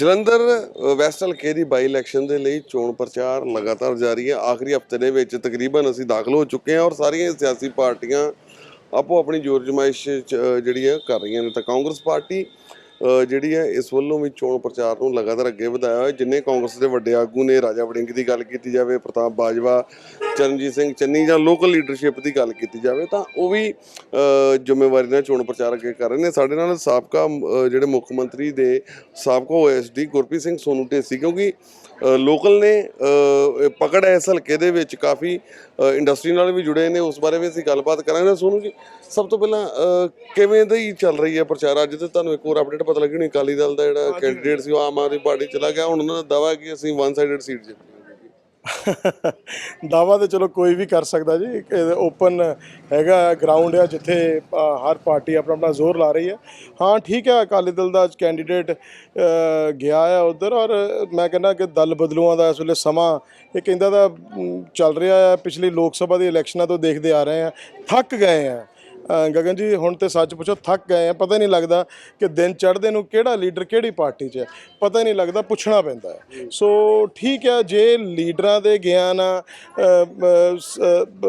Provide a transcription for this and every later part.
ਜਲੰਧਰ ਅ, West ਹਲਕੇ ਦੀ ਬਾਈ election ਦੇ ਲਈ ਚੋਣ ਪ੍ਰਚਾਰ ਲਗਾਤਾਰ ਜਾਰੀ ਹੈ। ਆਖਰੀ ਹਫ਼ਤੇ ਦੇ ਵਿੱਚ ਤਕਰੀਬਨ ਅਸੀਂ ਦਾਖਲ ਹੋ ਚੁੱਕੇ ਹਾਂ ਔਰ ਸਾਰੀਆਂ ਸਿਆਸੀ ਪਾਰਟੀਆਂ ਆਪੋ ਆਪਣੀ ਜੋਰ ਜਮਾਇਸ਼ ਚ, ਜਿਹੜੀ ਹੈ ਕਰ ਰਹੀਆਂ ਨੇ। ਤਾਂ ਕਾਂਗਰਸ ਪਾਰਟੀ ਜਿਹੜੀ ਹੈ, ਇਸ ਵੱਲੋਂ ਵੀ ਚੋਣ ਪ੍ਰਚਾਰ ਨੂੰ ਲਗਾਤਾਰ ਅੱਗੇ ਵਧਾਇਆ ਹੋਇਆ। ਜਿੰਨੇ ਕਾਂਗਰਸ ਦੇ ਵੱਡੇ ਆਗੂ ਨੇ, ਰਾਜਾ ਵੜਿੰਗ ਦੀ ਗੱਲ ਕੀਤੀ ਜਾਵੇ, ਪ੍ਰਤਾਪ ਬਾਜਵਾ, ਚਰਨਜੀਤ ਸਿੰਘ ਚੰਨੀ ਜਾਂ ਲੋਕਲ ਲੀਡਰਸ਼ਿਪ ਦੀ ਗੱਲ ਕੀਤੀ ਜਾਵੇ, ਤਾਂ ਉਹ ਵੀ ਜ਼ਿੰਮੇਵਾਰੀ ਨਾਲ ਚੋਣ ਪ੍ਰਚਾਰ ਅੱਗੇ ਕਰ ਰਹੇ ਨੇ। ਸਾਡੇ ਨਾਲ ਸਾਬਕਾ ਜਿਹੜੇ ਮੁੱਖ ਮੰਤਰੀ ਦੇ ਸਾਬਕਾ ਓਐਸਡੀ ਗੁਰਪ੍ਰੀਤ ਸਿੰਘ ਸੋਨੂ ਢੇਸੀ, ਕਿਉਂਕਿ ਲੋਕਲ ਨੇ ਪਕੜ ਹੈ ਇਸ ਹਲਕੇ ਦੇ ਵਿੱਚ ਕਾਫੀ ਇੰਡਸਟਰੀ ਨਾਲ ਵੀ ਜੁੜੇ ਨੇ ਉਸ ਬਾਰੇ ਵੀ ਅਸੀਂ ਗੱਲਬਾਤ ਕਰਾਂਗੇ। ਸੋਨੂ ਜੀ ਸਭ ਤੋਂ ਪਹਿਲਾਂ ਕਿਵੇਂ ਦਾ ਹੀ ਚੱਲ ਰਹੀ ਹੈ ਪ੍ਰਚਾਰ? ਅੱਜ ਤੇ ਤੁਹਾਨੂੰ ਇੱਕ ਹੋਰ ਅਪਡੇਟ ਪਤਾ ਲੱਗੀ ਹੋਣੀ ਅਕਾਲੀ ਦਲ ਦਾ ਜਿਹੜਾ ਕੈਂਡੀਡੇਟ ਸੀ ਉਹ ਆਮ ਆਦਮੀ ਪਾਰਟੀ ਚਲਾ ਗਿਆ ਹੁਣ ਉਹਨਾਂ ਦਾ ਦਾਵਾ ਕਿ ਅਸੀਂ ਵਨ ਸਾਈਡਡ ਸੀਟ ਜਿੱਤੀ ਦਾਵਾ ਤੇ ਚਲੋ ਕੋਈ ਵੀ ਕਰ ਸਕਦਾ ਜੀ। ਓਪਨ ਹੈਗਾ ਗਰਾਊਂਡ ਆ ਜਿੱਥੇ ਹਰ ਪਾਰਟੀ ਆਪਣਾ ਆਪਣਾ ਜ਼ੋਰ ਲਾ ਰਹੀ ਹੈ। ਹਾਂ, ਠੀਕ ਹੈ, ਅਕਾਲੀ ਦਲ ਦਾ ਕੈਂਡੀਡੇਟ ਗਿਆ ਆ ਉਧਰ ਔਰ ਮੈਂ ਕਹਿੰਦਾ ਕਿ ਦਲ ਬਦਲੂਆਂ ਦਾ ਇਸ ਵੇਲੇ ਸਮਾਂ, ਇਹ ਕਹਿੰਦਾ ਦਾ ਚੱਲ ਰਿਹਾ ਹੈ ਪਿਛਲੀ ਲੋਕ ਸਭਾ ਦੀ ਇਲੈਕਸ਼ਨਾਂ ਤੋਂ ਦੇਖਦੇ ਆ ਰਹੇ ਆ। ਥੱਕ ਗਏ ਆ। ਗਗਨ ਜੀ, ਹੁਣ ਤੇ ਸੱਚ ਪੁੱਛੋ, ਥੱਕ ਗਏ ਆ। ਪਤਾ ਨਹੀਂ ਲੱਗਦਾ ਕਿ ਦਿਨ ਚੜ੍ਹਦੇ ਨੂੰ ਕਿਹੜਾ ਲੀਡਰ ਕਿਹੜੀ ਪਾਰਟੀ 'ਚ ਹੈ। ਪਤਾ ਨਹੀਂ ਲੱਗਦਾ, ਪੁੱਛਣਾ ਪੈਂਦਾ ਹੈ। ਸੋ ਠੀਕ ਹੈ, ਜੇ ਲੀਡਰਾਂ ਦੇ ਗਿਆਨ ਆ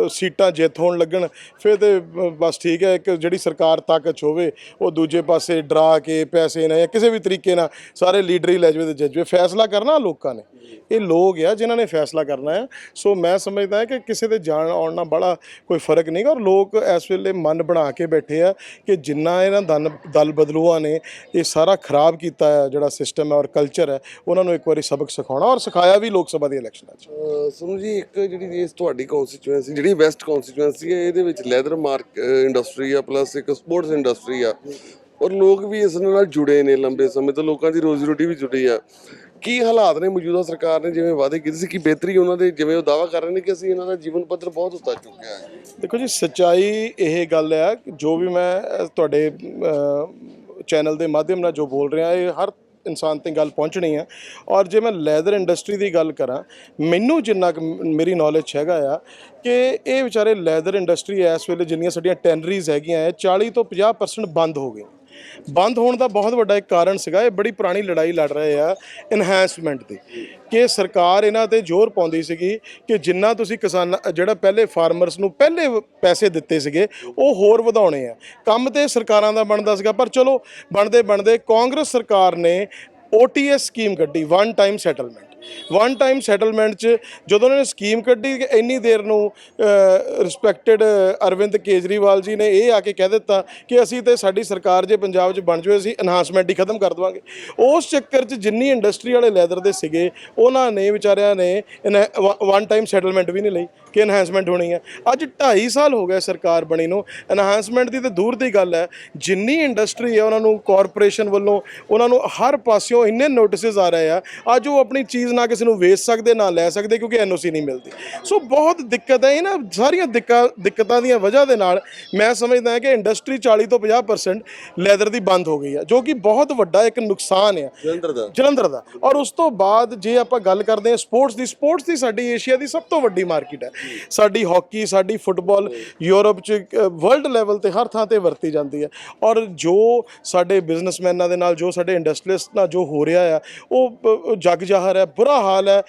ਸੀਟਾਂ ਜਿੱਤ ਹੋਣ ਲੱਗਣ, ਫਿਰ ਤੇ ਬਸ ਠੀਕ ਹੈ, ਇੱਕ ਜਿਹੜੀ ਸਰਕਾਰ ਤਾਕਤ 'ਚ ਹੋਵੇ, ਉਹ ਦੂਜੇ ਪਾਸੇ ਡਰਾ ਕੇ ਪੈਸੇ ਨਾਲ ਜਾਂ ਕਿਸੇ ਵੀ ਤਰੀਕੇ ਨਾਲ ਸਾਰੇ ਲੀਡਰ ਹੀ ਲੈ ਜਾਵੇ ਤੇ ਜਿੱਤ ਜਾਵੇ। ਫੈਸਲਾ ਕਰਨਾ ਲੋਕਾਂ ਨੇ। ਇਹ ਲੋਕ ਆ ਜਿਨ੍ਹਾਂ ਨੇ ਫੈਸਲਾ ਕਰਨਾ ਹੈ। ਸੋ ਮੈਂ ਸਮਝਦਾ ਕਿ ਕਿਸੇ ਦੇ ਜਾਣ ਆਉਣ ਨਾਲ ਬੜਾ ਕੋਈ ਫ਼ਰਕ ਨਹੀਂਗਾ ਔਰ ਲੋਕ ਇਸ ਵੇਲੇ ਮਨ ਬਣਾ ਕੇ ਬੈਠੇ ਆ ਕਿ ਜਿੰਨਾ ਇਹਨਾਂ ਦਨ ਦਲ ਬਦਲੂਆਂ ਨੇ, ਇਹ ਸਾਰਾ ਖਰਾਬ ਕੀਤਾ ਹੈ ਜਿਹੜਾ ਸਿਸਟਮ ਹੈ ਔਰ ਕਲਚਰ ਹੈ ਉਹਨਾਂ ਨੂੰ ਇੱਕ ਵਾਰੀ ਸਬਕ ਸਿਖਾਉਣਾ ਔਰ ਸਿਖਾਇਆ ਵੀ ਲੋਕ ਸਭਾ ਦੀ ਇਲੈਕਸ਼ਨਾਂ 'ਚ। ਅਹ ਸੁਣੋ ਜੀ, ਇੱਕ ਜਿਹੜੀ ਇਸ ਤੁਹਾਡੀ ਕਨਸਟੀਚੁਐਂਸੀ ਜਿਹੜੀ ਵੈਸਟ ਕਨਸਟੀਚੁਐਂਸੀ ਹੈ, ਇਹਦੇ ਵਿੱਚ ਲੈਦਰ ਮਾਰਕ ਇੰਡਸਟਰੀ ਆ ਪਲੱਸ ਇੱਕ ਸਪੋਰਟਸ ਇੰਡਸਟਰੀ ਆ। ਔਰ ਲੋਕ ਵੀ ਇਸ ਨਾਲ ਜੁੜੇ ਨੇ ਲੰਬੇ ਸਮੇਂ ਤੋਂ, ਲੋਕਾਂ ਦੀ ਰੋਜ਼ੀ ਰੋਟੀ ਵੀ ਜੁੜੀ ਆ। ਕੀ ਹਾਲਾਤ ਨੇ ਮੌਜੂਦਾ ਸਰਕਾਰ ਨੇ ਜਿਵੇਂ ਵਾਅਦੇ ਕੀਤੇ ਸੀ ਕਿ ਬਿਹਤਰੀ ਉਹਨਾਂ ਦੇ ਜਿਵੇਂ ਉਹ ਦਾਵਾ ਕਰ ਰਹੇ ਨੇ ਕਿ ਅਸੀਂ ਇਹਨਾਂ ਦਾ ਜੀਵਨ ਪੱਧਰ ਬਹੁਤ ਉੱਤਾ ਚੁੱਕਿਆ ਹੈ ਦੇਖੋ ਜੀ, ਸਚਾਈ ਇਹ ਗੱਲ ਹੈ ਕਿ ਜੋ ਵੀ ਮੈਂ ਤੁਹਾਡੇ ਚੈਨਲ ਦੇ ਮਾਧਿਅਮ ਨਾਲ ਜੋ ਬੋਲ ਰਿਹਾ, ਇਹ ਹਰ ਇਨਸਾਨ ਤੇ ਗੱਲ ਪਹੁੰਚਣੀ ਹੈ। ਔਰ ਜੇ ਮੈਂ ਲੈਦਰ ਇੰਡਸਟਰੀ ਦੀ ਗੱਲ ਕਰਾਂ, ਮੈਨੂੰ ਜਿੰਨਾ ਕੁ ਮੇਰੀ ਨੌਲੇਜ ਹੈਗਾ ਆ ਕਿ ਇਹ ਵਿਚਾਰੇ ਲੈਦਰ ਇੰਡਸਟਰੀ ਇਸ ਵੇਲੇ ਜਿੰਨੀਆਂ ਸਾਡੀਆਂ ਟੈਨਰੀਜ਼ ਹੈਗੀਆਂ ਹੈ 40 ਤੋਂ 50% ਬੰਦ ਹੋ ਗਈਆਂ। ਬੰਦ ਹੋਣ ਦਾ ਬਹੁਤ ਵੱਡਾ ਇੱਕ ਕਾਰਨ ਸੀਗਾ, ਇਹ ਬੜੀ ਪੁਰਾਣੀ ਲੜਾਈ ਲੜ ਰਹੇ ਆ ਇਨਹੈਂਸਮੈਂਟ ਦੀ। ਕਿ ਸਰਕਾਰ ਇਹਨਾਂ ਤੇ ਜ਼ੋਰ ਪਾਉਂਦੀ ਸੀਗੀ ਕਿ ਜਿੰਨਾ ਤੁਸੀਂ ਕਿਸਾਨ, ਜਿਹੜਾ ਪਹਿਲੇ ਫਾਰਮਰਸ ਨੂੰ ਪਹਿਲੇ ਪੈਸੇ ਦਿੱਤੇ ਸੀਗੇ, ਉਹ ਹੋਰ ਵਧਾਉਣੇ ਆ। ਕੰਮ ਤੇ ਸਰਕਾਰਾਂ ਦਾ ਬਣਦਾ ਸੀਗਾ, ਪਰ ਚਲੋ ਬਣਦੇ ਬਣਦੇ ਕਾਂਗਰਸ ਸਰਕਾਰ ਨੇ OTS ਸਕੀਮ ਕੱਢੀ one time settlement one time settlement 'ਚ ਜਦੋਂ ਉਹਨਾਂ ਨੇ ਸਕੀਮ ਕੱਢੀ ਕਿ ਇੰਨੀ ਦੇਰ ਨੂੰ ਰਿਸਪੈਕਟਡ ਅਰਵਿੰਦ ਕੇਜਰੀਵਾਲ ਜੀ ਨੇ ਇਹ ਆ ਕੇ ਕਹਿ ਦਿੱਤਾ ਕਿ ਅਸੀਂ ਤੇ ਸਾਡੀ ਸਰਕਾਰ ਜੇ ਪੰਜਾਬ 'ਚ ਬਣ ਜਾਵੇ, ਅਸੀਂ ਐਨਹਾਂਸਮੈਂਟ ਹੀ ਖਤਮ ਕਰ ਦਵਾਂਗੇ। ਉਸ ਚੱਕਰ 'ਚ ਜਿੰਨੀ ਇੰਡਸਟਰੀ ਵਾਲੇ ਲੈਦਰ ਦੇ ਸੀਗੇ, ਉਹਨਾਂ ਨੇ ਵਿਚਾਰਿਆਂ ਨੇ ਵਨ ਟਾਈਮ ਸੈਟਲਮੈਂਟ ਵੀ ਨਹੀਂ ਲਈ ਕਿ ਐਨਹਾਂਸਮੈਂਟ ਹੋਣੀ ਹੈ। ਅੱਜ 2.5 ਸਾਲ ਹੋ ਗਏ ਸਰਕਾਰ ਬਣੀ ਨੂੰ। ਐਨਹਾਂਸਮੈਂਟ ਦੀ ਤੇ ਦੂਰ ਦੀ ਗੱਲ ਹੈ, ਜਿੰਨੀ ਇੰਡਸਟਰੀ ਹੈ ਉਹਨਾਂ ਨੂੰ ਕਾਰਪੋਰੇਸ਼ਨ ਵੱਲੋਂ, ਉਹਨਾਂ ਨੂੰ ਹਰ ਪਾਸਿਓਂ ਇੰਨੇ ਨੋਟਿਸਸ ਆ ਰਹੇ ਆ, ਅੱਜ ਉਹ ਆਪਣੀ ਚੀਜ਼ ਨਾ ਕਿਸੇ ਨੂੰ ਵੇਚ ਸਕਦੇ ਨਾ ਲੈ ਸਕਦੇ ਕਿਉਂਕਿ ਐਨਓਸੀ ਨਹੀਂ ਮਿਲਦੀ। ਸੋ ਬਹੁਤ ਦਿੱਕਤ ਹੈ ਇਹਨਾਂ ਸਾਰੀਆਂ ਦਿੱਕਤਾਂ ਦਿੱਕਤਾਂ ਦੀਆਂ ਵਜ੍ਹਾ ਦੇ ਨਾਲ ਮੈਂ ਸਮਝਦਾ ਹਾਂ ਕਿ ਇੰਡਸਟਰੀ 40 ਤੋਂ 50% ਲੈਦਰ ਦੀ ਬੰਦ ਹੋ ਗਈ ਹੈ ਜੋ ਕਿ ਬਹੁਤ ਵੱਡਾ ਇੱਕ ਨੁਕਸਾਨ ਹੈ। ਜਲੰਧਰ ਦਾ। ਜਲੰਧਰ ਦਾ। ਔਰ ਉਸ ਤੋਂ ਬਾਅਦ ਜੇ ਆਪਾਂ ਗੱਲ ਕਰਦੇ ਹਾਂ ਸਪੋਰਟਸ ਦੀ ਸਪੋਰਟਸ ਦੀ ਸਾਡੀ ਏਸ਼ੀਆ ਦੀ ਸਭ ਤੋਂ ਵੱਡੀ ਮਾਰਕੀਟ ਹੈ। ਸਾਡੀ ਹਾਕੀ ਸਾਡੀ ਫੁੱਟਬਾਲ ਯੂਰਪ ਚ ਵਰਲਡ ਲੈਵਲ ਤੇ ਹਰ ਥਾਂ ਤੇ ਵਰਤੀ ਜਾਂਦੀ ਹੈ। ਔਰ ਜੋ ਸਾਡੇ ਬਿਜ਼ਨਸਮੈਨਾਂ ਦੇ ਨਾਲ ਜੋ ਸਾਡੇ ਇੰਡਸਟਰੀਅਲਿਸਟ ਨਾਲ ਜੋ ਹੋ ਰਿਹਾ ਆ ਉਹ ਜਗ ਜਾਹਰ ਹੈ ਬੁਰਾ ਹਾਲ ਹੈ।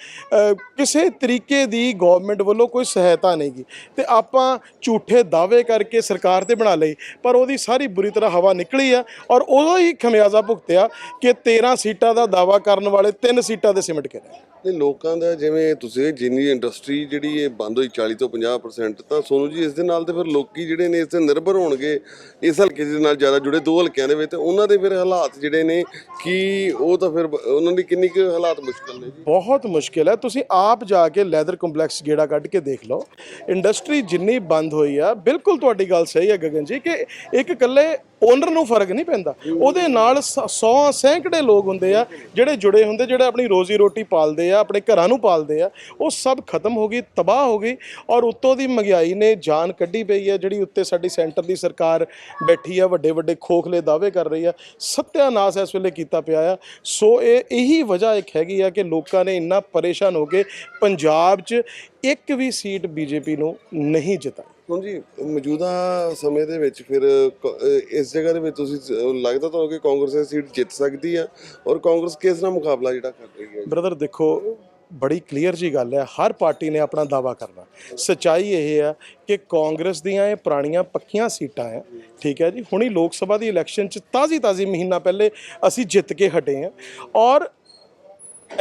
ਕਿਸੇ ਤਰੀਕੇ ਦੀ ਗਵਰਨਮੈਂਟ ਵੱਲੋਂ ਕੋਈ ਸਹਾਇਤਾ ਨਹੀਂ ਗੀ। ਤੇ ਆਪਾਂ ਝੂਠੇ ਦਾਅਵੇ ਕਰਕੇ ਸਰਕਾਰ ਤੇ ਬਣਾ ਲਈ, ਪਰ ਉਹਦੀ ਸਾਰੀ ਬੁਰੀ ਤਰ੍ਹਾਂ ਹਵਾ ਨਿਕਲੀ ਆ ਔਰ ਉਹਦਾ ਹੀ ਖਮਿਆਜ਼ਾ ਭੁਗਤਿਆ ਕਿ 13 ਸੀਟਾਂ ਦਾ ਦਾਅਵਾ ਕਰਨ ਵਾਲੇ 3 ਸੀਟਾਂ ਦੇ ਸਿਮਟ ਕੇ ਰਹਿ ਤੇ ਲੋਕਾਂ ਦਾ, ਜਿਵੇਂ ਤੁਸੀਂ ਜਿੰਨੀ ਇੰਡਸਟਰੀ ਜਿਹੜੀ ਇਹ ਬੰਦ ਹੋਈ 40 ਤੋਂ 50% ਤਾਂ ਸੋਨੂ ਜੀ ਇਸ ਦੇ ਨਾਲ ਤੇ ਫਿਰ ਲੋਕੀ ਜਿਹੜੇ ਨੇ ਇਸ ਤੇ ਨਿਰਭਰ ਹੋਣਗੇ, ਇਸ ਹਲਕੇ ਦੇ ਨਾਲ ਜ਼ਿਆਦਾ ਜੁੜੇ ਦੋ ਹਲਕਿਆਂ ਦੇ ਵਿੱਚ, ਤੇ ਉਹਨਾਂ ਦੇ ਫਿਰ ਹਾਲਾਤ ਜਿਹੜੇ ਨੇ, ਕੀ ਉਹ ਤਾਂ ਫਿਰ ਉਹਨਾਂ ਦੀ ਕਿੰਨੀ ਕੁ ਹਾਲਾਤ ਮੁਸ਼ਕਲ ਨੇ ਜੀ? ਬਹੁਤ ਮੁਸ਼ਕਿਲ ਹੈ। ਤੁਸੀਂ ਆਪ ਜਾ ਕੇ ਲੈਦਰ ਕੰਪਲੈਕਸ ਗੇੜਾ ਕੱਢ ਕੇ ਦੇਖ ਲਓ। ਇੰਡਸਟਰੀ ਜਿੰਨੀ ਬੰਦ ਹੋਈ ਆ, ਬਿਲਕੁਲ ਤੁਹਾਡੀ ਗੱਲ ਸਹੀ ਹੈ ਗਗਨ ਜੀ, ਕਿ ਇੱਕ ਇਕੱਲੇ ਓਨਰ ਨੂੰ ਫ਼ਰਕ ਨਹੀਂ ਪੈਂਦਾ। ਉਹਦੇ ਨਾਲ ਸੌ ਸੈਂਕੜੇ ਲੋਕ ਹੁੰਦੇ ਆ, ਜਿਹੜੇ ਜੁੜੇ ਹੁੰਦੇ, ਜਿਹੜੇ ਆਪਣੀ ਰੋਜ਼ੀ ਰੋਟੀ ਪਾਲਦੇ ਆ, ਆਪਣੇ ਘਰਾਂ ਨੂੰ ਪਾਲਦੇ ਆ, ਉਹ ਸਭ ਖਤਮ ਹੋ ਗਈ, ਤਬਾਹ ਹੋ ਗਈ ਔਰ ਉੱਤੋਂ ਦੀ ਮਹਿੰਗਾਈ ਨੇ ਜਾਨ ਕੱਢੀ ਪਈ ਆ, ਜਿਹੜੀ ਉੱਤੇ ਸਾਡੀ ਸੈਂਟਰ ਦੀ ਸਰਕਾਰ ਬੈਠੀ ਆ ਵੱਡੇ ਵੱਡੇ ਖੋਖਲੇ ਦਾਅਵੇ ਕਰ ਰਹੀ ਆ, ਸਤਿਆਨਾਸ ਇਸ ਵੇਲੇ ਕੀਤਾ ਪਿਆ ਆ। ਸੋ ਇਹ, ਇਹੀ ਵਜ੍ਹਾ ਇੱਕ ਹੈਗੀ ਆ ਕਿ ਲੋਕਾਂ ਨੇ ਇੰਨਾ ਪਰੇਸ਼ਾਨ ਹੋ ਕੇ ਪੰਜਾਬ 'ਚ ਇੱਕ ਵੀ ਸੀਟ ਬੀਜੇਪੀ ਨੂੰ ਨਹੀਂ ਜਿਤਾਈ। ਹੁਣ ਜੀ, ਮੌਜੂਦਾ ਸਮੇਂ ਦੇ ਵਿੱਚ ਫਿਰ, ਕ- ਅਹ, ਇਸ ਜਗ੍ਹਾ ਦੇ ਵਿੱਚ ਤੁਸੀਂ ਸ- ਲੱਗਦਾ ਤੁਹਾਨੂੰ ਕਿ ਕਾਂਗਰਸ ਇਹ ਸੀਟ ਜਿੱਤ ਸਕਦੀ ਆ ਔਰ ਕਾਂਗਰਸ ਕਿਸ ਨਾਲ ਮੁਕਾਬਲਾ ਜਿਹੜਾ ਕਰ ਰਹੀ ਹੈ ਬ੍ਰਦਰ, ਦੇਖੋ, ਬੜੀ ਕਲੀਅਰ ਜੀ ਗੱਲ ਹੈ, ਹਰ ਪਾਰਟੀ ਨੇ ਆਪਣਾ ਦਾਵਾ ਕਰਨਾ। ਸਚਾਈ ਇਹ ਹੈ ਕਿ ਕਾਂਗਰਸ ਦੀਆਂ ਇਹ ਪੁਰਾਣੀਆਂ ਪੱਕੀਆਂ ਸੀਟਾਂ ਹੈ, ਠੀਕ ਹੈ ਜੀ, ਹੁਣੀ ਲੋਕ ਸਭਾ ਦੀ ਇਲੈਕਸ਼ਨ ਚ ਤਾਜ਼ੀ ਤਾਜ਼ੀ ਮਹੀਨਾ ਪਹਿਲੇ ਅਸੀਂ ਜਿੱਤ ਕੇ ਹਟੇ ਹਾਂ ਔਰ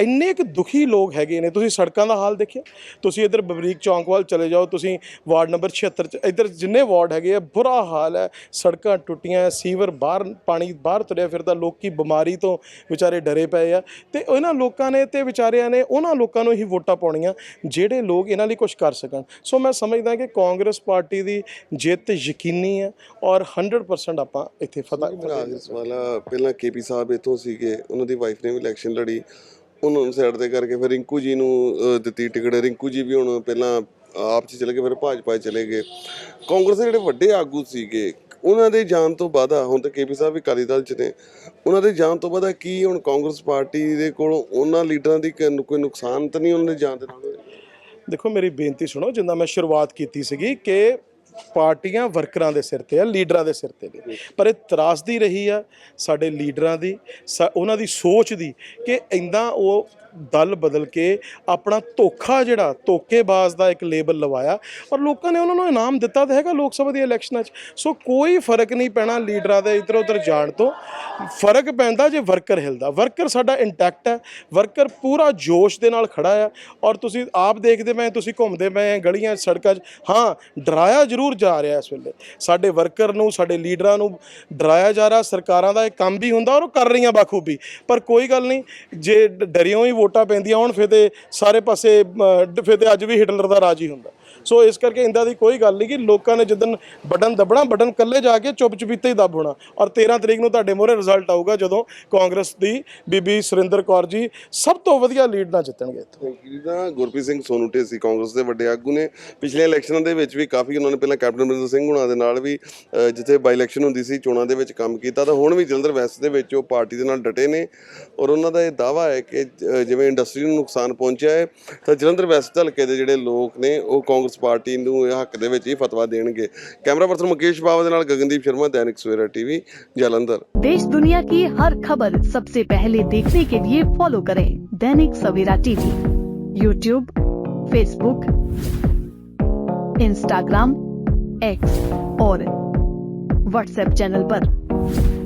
ਇੰਨੇ ਕੁ ਦੁਖੀ ਲੋਕ ਹੈਗੇ ਨੇ, ਤੁਸੀਂ ਸੜਕਾਂ ਦਾ ਹਾਲ ਦੇਖਿਆ? ਤੁਸੀਂ ਇੱਧਰ ਬਬਰੀਕ ਚੌਂਕ ਵੱਲ ਚਲੇ ਜਾਓ, ਤੁਸੀਂ ਵਾਰਡ ਨੰਬਰ 76 ਚ, ਇੱਧਰ ਜਿੰਨੇ ਵਾਰਡ ਹੈਗੇ ਆ, ਬੁਰਾ ਹਾਲ ਹੈ, ਸੜਕਾਂ ਟੁੱਟੀਆਂ, ਸੀਵਰ ਬਾਹਰ, ਪਾਣੀ ਬਾਹਰ ਤੁਰਿਆ ਫਿਰਦਾ, ਲੋਕੀ ਬਿਮਾਰੀ ਤੋਂ ਵਿਚਾਰੇ ਡਰੇ ਪਏ ਆ। ਤੇ ਉਹਨਾਂ ਲੋਕਾਂ ਨੇ ਤੇ ਵਿਚਾਰਿਆਂ ਨੇ, ਉਹਨਾਂ ਲੋਕਾਂ ਨੂੰ ਹੀ ਵੋਟਾਂ ਪਾਉਣੀਆਂ, ਜਿਹੜੇ ਲੋਕ ਇਹਨਾਂ ਲਈ ਕੁਝ ਕਰ ਸਕਣ। ਸੋ ਮੈਂ ਸਮਝਦਾ ਕਿ ਕਾਂਗਰਸ ਪਾਰਟੀ ਦੀ ਜਿੱਤ ਯਕੀਨੀ ਹੈ ਔਰ 100% ਆਪਾਂ ਇੱਥੇ ਫਤਿਹ ਮੇਰਾ ਆਖਰੀ ਸਵਾਲ ਪਹਿਲਾਂ ਕੇਪੀ ਸਾਹਿਬ ਇੱਥੋਂ ਸੀਗੇ, ਉਹਨਾਂ ਦੀ ਵਾਈਫ ਨੇ ਵੀ ਇਲੈਕਸ਼ਨ ਲੜੀ। ਉਹਨਾਂ ਨੂੰ ਸਾਈਡ ਤੇ ਕਰਕੇ ਫਿਰ ਰਿੰਕੂ ਜੀ ਨੂੰ ਅਹ, ਦਿੱਤੀ ਟਿਕਟ ਰਿੰਕੂ ਜੀ ਵੀ ਹੁਣ ਪਹਿਲਾਂ ਆਪ ਚ ਚਲੇ ਗਏ ਫਿਰ ਭਾਜਪਾ 'ਚ ਚਲੇ ਗਏ ਕਾਂਗਰਸ ਦੇ ਜਿਹੜੇ ਵੱਡੇ ਆਗੂ ਸੀਗੇ ਉਹਨਾਂ ਦੇ ਜਾਣ ਤੋਂ ਬਾਅਦ ਹੁਣ ਤਾਂ ਕੇਪੀ ਸਾਹਿਬ ਵੀ ਅਕਾਲੀ ਦਲ 'ਚ ਨੇ ਉਹਨਾਂ ਦੇ ਜਾਣ ਤੋਂ ਬਾਅਦ ਕੀ ਹੁਣ ਕਾਂਗਰਸ ਪਾਰਟੀ ਦੇ ਕੋਲੋਂ ਉਹਨਾਂ ਲੀਡਰਾਂ ਦੀ ਕ- ਕੋਈ ਨੁਕਸਾਨ ਤਾਂ ਨਹੀਂ ਉਹਨਾਂ ਦੇ ਜਾਣ ਦੇ ਨਾਲ ਹੋਇਆ? ਦੇਖੋ ਮੇਰੀ ਬੇਨਤੀ ਸੁਣੋ ਜਿੰਦਾ ਮੈਂ ਸ਼ੁਰੂਆਤ ਕੀਤੀ ਸੀਗੀ ਕਿ ਪਾਰਟੀਆਂ ਵਰਕਰਾਂ ਦੇ ਸਿਰ ਤੇ ਆ, ਲੀਡਰਾਂ ਦੇ ਸਿਰ ਤੇ ਨਹੀਂ ਪਰ ਇਹ ਤਰਾਸਦੀ ਰਹੀ ਆ ਸਾਡੇ ਲੀਡਰਾਂ ਦੀ, ਸਾ- ਉਹਨਾਂ ਦੀ ਸੋਚ ਦੀ ਕਿ ਇੰਦਾ ਉਹ ਦਲ ਬਦਲ ਕੇ ਆਪਣਾ ਧੋਖਾ ਜਿਹੜਾ, ਧੋਖੇਬਾਜ਼ ਦਾ ਇੱਕ ਲੇਬਲ ਲਵਾਇਆ ਔਰ ਲੋਕਾਂ ਨੇ ਉਹਨਾਂ ਨੂੰ ਇਨਾਮ ਦਿੱਤਾ ਤਾਂ ਹੈਗਾ ਲੋਕ ਸਭਾ ਦੀ ਇਲੈਕਸ਼ਨਾਂ 'ਚ। ਸੋ ਕੋਈ ਫ਼ਰਕ ਨਹੀਂ ਪੈਣਾ ਲੀਡਰਾਂ ਦੇ ਇੱਧਰ ਉੱਧਰ ਜਾਣ ਤੋਂ। ਫ਼ਰਕ ਪੈਂਦਾ ਜੇ ਵਰਕਰ ਹਿਲਦਾ। ਵਰਕਰ ਸਾਡਾ ਇੰਟੈਕਟ ਹੈ। ਵਰਕਰ ਪੂਰਾ ਜੋਸ਼ ਦੇ ਨਾਲ ਖੜਾ ਆ ਔਰ ਤੁਸੀਂ ਆਪ ਦੇਖਦੇ ਪਏ ਤੁਸੀਂ ਘੁੰਮਦੇ ਪਏ ਗਲੀਆਂ ਸੜਕਾਂ 'ਚ। ਹਾਂ, ਡਰਾਇਆ ਜ਼ਰੂਰ ਜਾ ਰਿਹਾ ਇਸ ਵੇਲੇ। ਸਾਡੇ ਵਰਕਰ ਨੂੰ, ਸਾਡੇ ਲੀਡਰਾਂ ਨੂੰ ਡਰਾਇਆ ਜਾ ਰਿਹਾ। ਸਰਕਾਰਾਂ ਦਾ ਇਹ ਕੰਮ ਵੀ ਹੁੰਦਾ ਔਰ ਉਹ ਕਰ ਰਹੀਆਂ ਬਾਖੂਬੀ। ਪਰ ਕੋਈ ਗੱਲ ਨਹੀਂ, ਜੇ ਡ- ਡਰਿਓ ਹੀ ਵੋਟਾਂ ਪੈਂਦੀਆਂ ਹੋਣ, ਫਿਰ ਤੇ ਸਾਰੇ ਪਾਸੇ ਫਿਰ ਤੇ ਅੱਜ ਵੀ ਹਿਟਲਰ ਦਾ ਰਾਜ ਹੀ ਹੁੰਦਾ। ਸੋ ਇਸ ਕਰਕੇ ਇੰਦਾ ਦੀ ਕੋਈ ਗੱਲ ਨਹੀਂ ਕਿ ਲੋਕਾਂ ਨੇ ਜਿੱਦਨ ਬਟਨ ਦਬਣਾ, ਬਟਨ ਕੱਲੇ ਜਾ ਕੇ ਚੁੱਪ ਚੁਪੀਤੇ ਹੀ ਦਬ ਹੋਣਾ। ਔਰ 13 ਤਰੀਕ ਨੂੰ ਤੁਹਾਡੇ ਮੂਹਰੇ ਰਿਜ਼ਲਟ ਆਊਗਾ ਜਦੋਂ ਕਾਂਗਰਸ ਦੀ ਬੀਬੀ ਸੁਰਿੰਦਰ ਕੌਰ ਜੀ ਸਭ ਤੋਂ ਵਧੀਆ ਲੀਡ ਨਾਲ ਜਿੱਤਣਗੇ ਇੱਥੋਂ। ਗੁਰਪ੍ਰੀਤ ਸਿੰਘ ਸੋਨੂਟੇ ਸੀ ਕਾਂਗਰਸ ਦੇ ਵੱਡੇ ਆਗੂ ਨੇ। ਪਿਛਲੇ ਇਲੈਕਸ਼ਨਾਂ ਦੇ ਵਿੱਚ ਵੀ ਕਾਫੀ ਉਹਨਾਂ ਨੇ ਪਹਿਲਾਂ ਕੈਪਟਨ ਅਮਰਿੰਦਰ ਸਿੰਘ ਹੁਣਾਂ ਦੇ ਨਾਲ ਵੀ ਜਿੱਥੇ ਬਾਈ ਇਲੈਕਸ਼ਨ ਹੁੰਦੀ ਸੀ, ਚੋਣਾਂ ਦੇ ਵਿੱਚ ਕੰਮ ਕੀਤਾ ਤਾਂ ਹੁਣ ਵੀ ਜਲੰਧਰ ਵੈਸਟ ਦੇ ਵਿੱਚ ਉਹ ਪਾਰਟੀ ਦੇ ਨਾਲ ਡਟੇ ਨੇ। ਔਰ ਉਹਨਾਂ ਦਾ ਇਹ ਦਾਵਾ ਹੈ ਕਿ ਜਿਵੇਂ ਇੰਡਸਟਰੀ ਨੂੰ ਨੁਕਸਾਨ ਪਹੁੰਚਿਆ ਹੈ, ਤਾਂ ਜਲੰਧਰ ਵੈਸਟ ਹਲਕੇ ਦੇ ਜਿਹੜੇ ਲੋਕ ਨੇ, ਉਹ ਕਾਂਗਰਸ ਪਾਰਟੀ ਨੂੰ ਇਹ ਹੱਕ ਦੇ ਵਿੱਚ ਹੀ ਫਤਵਾ ਦੇਣਗੇ ਕੈਮਰਾ ਪਰਸਨ ਮੁਕੇਸ਼ ਬਾਵਾ ਦੇ ਨਾਲ ਗਗਨਦੀਪ ਸ਼ਰਮਾ ਦੈਨਿਕ ਸਵੇਰਾ ਟੀਵੀ ਜਲੰਧਰ देश दुनिया की हर खबर सबसे पहले देखने के लिए फॉलो करें Dainik Savera TV YouTube Facebook Instagram X और व्हाट्सएप चैनल पर।